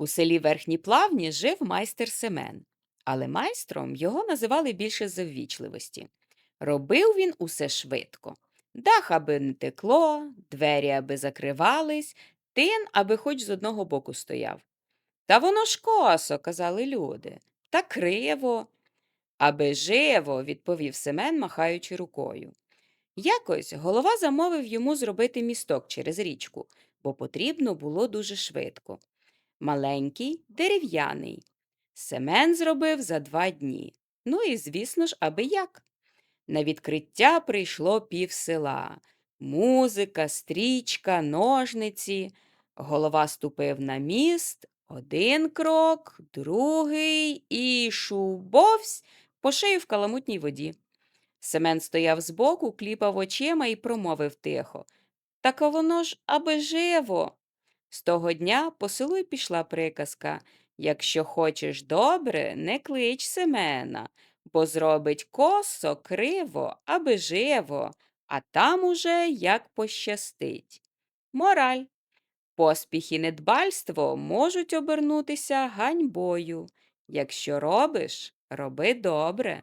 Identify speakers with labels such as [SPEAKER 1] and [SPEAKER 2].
[SPEAKER 1] У селі Верхні Плавні жив майстер Семен, але майстром його називали більше з заввічливості. Робив він усе швидко. Дах, аби не текло, двері, аби закривались, тин, аби хоч з одного боку стояв. Та воно ж косо, казали люди, та криво. Аби живо, відповів Семен, махаючи рукою. Якось голова замовив йому зробити місток через річку, бо потрібно було дуже швидко. Маленький, дерев'яний. Семен зробив за два дні. Ну і, звісно ж, аби як. На відкриття прийшло пів села. Музика, стрічка, ножниці. Голова ступив на міст, один крок, другий і шубовсь по шию в каламутній воді. Семен стояв збоку, кліпав очима і промовив тихо. Так воно ж аби живо. З того дня по селу й пішла приказка Якщо хочеш добре, не клич Семена, бо зробить косо, криво, аби живо, а там уже як пощастить. Мораль. Поспіх і недбальство можуть обернутися ганьбою. Якщо робиш, роби добре.